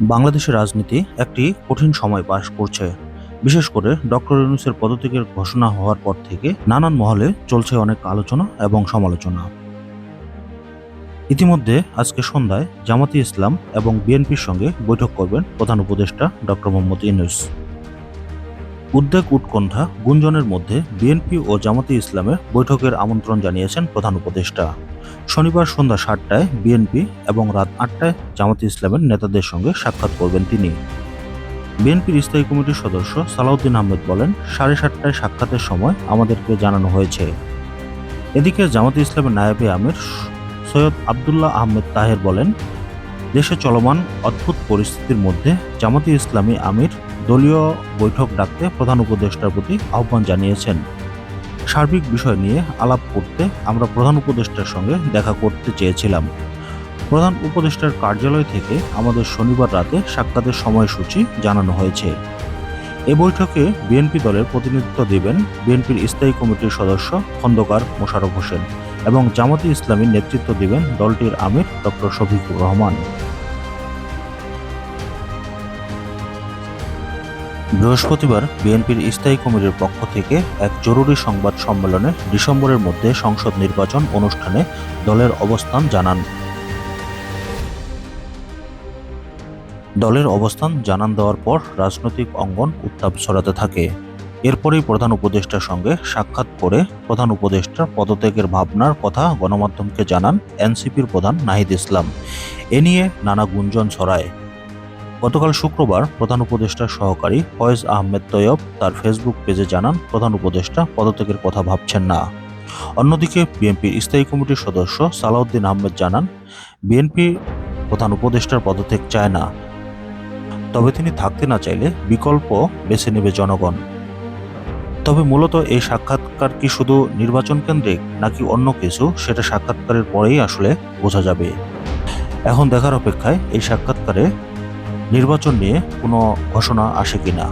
বাংলাদেশের রাজনীতি একটি কঠিন সময় পাশ করছে। বিশেষ করে ডক্টর ইউনুসের পদত্যাগের ঘোষণা হওয়ার পর থেকে নানান মহলে চলছে অনেক আলোচনা এবং সমালোচনা। ইতিমধ্যে আজকে সন্ধ্যায় জামাতি ইসলাম এবং বিএনপির সঙ্গে বৈঠক করবেন প্রধান উপদেষ্টা ডক্টর মোহাম্মদ ইউনুস। উদ্বেগ উৎকণ্ঠা গুঞ্জনের মধ্যে বিএনপি ও জামাতি ইসলামের বৈঠকের আমন্ত্রণ জানিয়েছেন প্রধান উপদেষ্টা। শনিবার সন্ধ্যা সাতটায় বিএনপি এবং রাত আটটায় জামাতি ইসলামের নেতাদের সঙ্গে সাক্ষাৎ করবেন তিনি। বিএনপির স্থায়ী কমিটির সদস্য সালাউদ্দিন আহমেদ বলেন, সাড়ে সাতটায় সাক্ষাতের সময় আমাদেরকে জানানো হয়েছে। এদিকে জামাতি ইসলামের নায়েবে আমির সৈয়দ আবদুল্লাহ আহমেদ তাহের বলেন, দেশে চলমান অদ্ভুত পরিস্থিতির মধ্যে জামাতি ইসলামী আমির দলীয় বৈঠক ডাকতে প্রধান উপদেষ্টার প্রতি আহ্বান জানিয়েছেন। সার্বিক বিষয় নিয়ে আলাপ করতে আমরা প্রধান উপদেষ্টার সঙ্গে দেখা করতে চেয়েছিলাম। প্রধান উপদেষ্টার কার্যালয় থেকে আমাদের শনিবার রাতে সাক্ষাতের সময়সূচি জানানো হয়েছে। এ বৈঠকে বিএনপি দলের প্রতিনিধিত্ব দেবেন বিএনপির স্থায়ী কমিটির সদস্য খন্দকার মোশারফ হোসেন এবং জামাতি ইসলামীর নেতৃত্ব দেবেন দলটির আমির ডক্টর শফিকুর রহমান। বৃহস্পতিবার বিএনপির স্থায়ী কমিটির পক্ষ থেকে এক জরুরি সংবাদ সম্মেলনে ডিসেম্বরের মধ্যে সংসদ নির্বাচন অনুষ্ঠানে দলের অবস্থান জানান। দলের অবস্থান জানান দেওয়ার পর রাজনৈতিক অঙ্গন উত্তাপ ছড়াতে থাকে। এরপরেই প্রধান উপদেষ্টার সঙ্গে সাক্ষাৎ করে প্রধান উপদেষ্টার পদত্যাগের ভাবনার কথা গণমাধ্যমকে জানান এনসিপির প্রধান নাহিদ ইসলাম। এ নিয়ে নানা গুঞ্জন ছড়ায়। গতকাল শুক্রবার প্রধান উপদেষ্টার সহকারী ফয়েজ আহমেদ তৈয়ব তার ফেসবুক পেজে জানান, প্রধান উপদেষ্টা পদত্যাগের কথা ভাবছেন না। অন্যদিকে বিএনপির স্থায়ী কমিটির সদস্য সালাউদ্দিন আহমেদ জানান, বিএনপি প্রধান উপদেষ্টার পদত্যাগ চায় না। তবে তিনি থাকতে না চাইলে বিকল্প বেছে নেবে জনগণ। তবে মূলত এই সাক্ষাৎকার কি শুধু নির্বাচন কেন্দ্রিক নাকি অন্য কিছু, সেটা সাক্ষাৎকারের পরেই আসলে বোঝা যাবে। এখন দেখার অপেক্ষায় এই সাক্ষাৎকারে নির্বাচন নিয়ে কোনো ঘোষণা আসে কিনা?